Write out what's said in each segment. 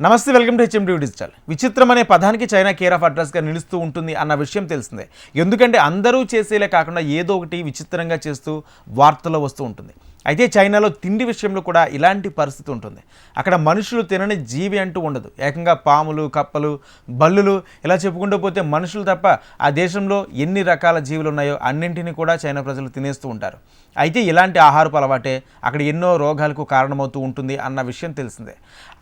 నమస్తే welcome to HMD digital. విచిత్రం అనే పదానికి చైనా కేర్ ఆఫ్ అడ్రస్గా నిలుస్తూ ఉంటుంది అన్న విషయం తెలిసిందే. ఎందుకంటే అందరూ చేసేలే కాకుండా ఏదో ఒకటి విచిత్రంగా చేస్తూ వార్తల్లో వస్తూ ఉంటుంది. అయితే చైనాలో తిండి విషయంలో కూడా ఇలాంటి పరిస్థితి ఉంటుంది. అక్కడ మనుషులు తినని జీవి అంటూ ఉండదు. ఏకంగా పాములు కప్పలు బల్లులు ఇలా చెప్పుకుంటూ పోతే మనుషులు తప్ప ఆ దేశంలో ఎన్ని రకాల జీవులు ఉన్నాయో అన్నింటినీ కూడా చైనా ప్రజలు తినేస్తూ ఉంటారు. అయితే ఇలాంటి ఆహారపు అలవాటే అక్కడ ఎన్నో రోగాలకు కారణమవుతూ ఉంటుంది అన్న విషయం తెలిసిందే.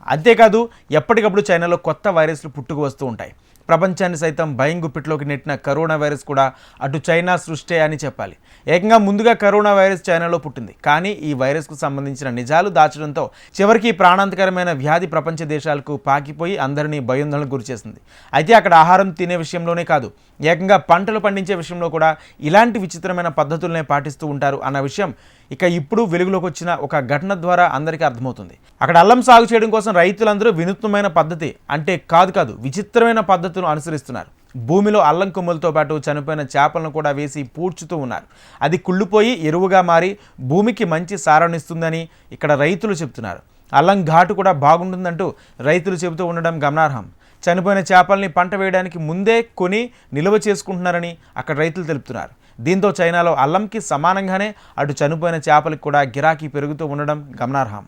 అంతేకాదు ఎప్పటికప్పుడు చైనాలో కొత్త వైరస్లు పుట్టుకు వస్తూ ఉంటాయి. ప్రపంచాన్ని సైతం భయం గుప్పిట్లోకి నెట్టిన కరోనా వైరస్ కూడా అటు చైనా సృష్టే అని చెప్పాలి. ఏకంగా ముందుగా కరోనా వైరస్ చైనాలో పుట్టింది. కానీ ఈ వైరస్కు సంబంధించిన నిజాలు దాచడంతో చివరికి ప్రాణాంతకరమైన వ్యాధి ప్రపంచ దేశాలకు పాకిపోయి అందరినీ భయోందనలకు గురిచేసింది అయితే అక్కడ ఆహారం తినే విషయంలోనే కాదు ఏకంగా పంటలు పండించే విషయంలో కూడా ఇలాంటి విచిత్రమైన పద్ధతులనే పాటిస్తూ ఉంటారు అన్న విషయం ఇక ఇప్పుడు వెలుగులోకి వచ్చిన ఒక ఘటన ద్వారా అందరికీ అర్థమవుతుంది. అక్కడ అల్లం సాగు చేయడం కోసం రైతులందరూ వినూత్నమైన పద్ధతి అంటే కాదు కాదు విచిత్రమైన పద్ధతులను అనుసరిస్తున్నారు. భూమిలో అల్లం కొమ్ములతో పాటు చనిపోయిన చేపలను కూడా వేసి పూడ్చుతూ ఉన్నారు. అది కుళ్ళిపోయి ఎరువుగా మారి భూమికి మంచి సారణిస్తుందని ఇక్కడ రైతులు చెప్తున్నారు అల్లం ఘాటు కూడా బాగుంటుందంటూ రైతులు చెబుతూ ఉండడం గమనార్హం. చనిపోయిన చేపల్ని పంట వేయడానికి ముందే కొని నిల్వ చేసుకుంటున్నారని అక్కడ రైతులు తెలుపుతున్నారు. దీంతో చైనాలో అల్లంకి సమానంగానే అటు చనిపోయిన చేపలకు కూడా గిరాకీ పెరుగుతూ ఉండడం గమనార్హం.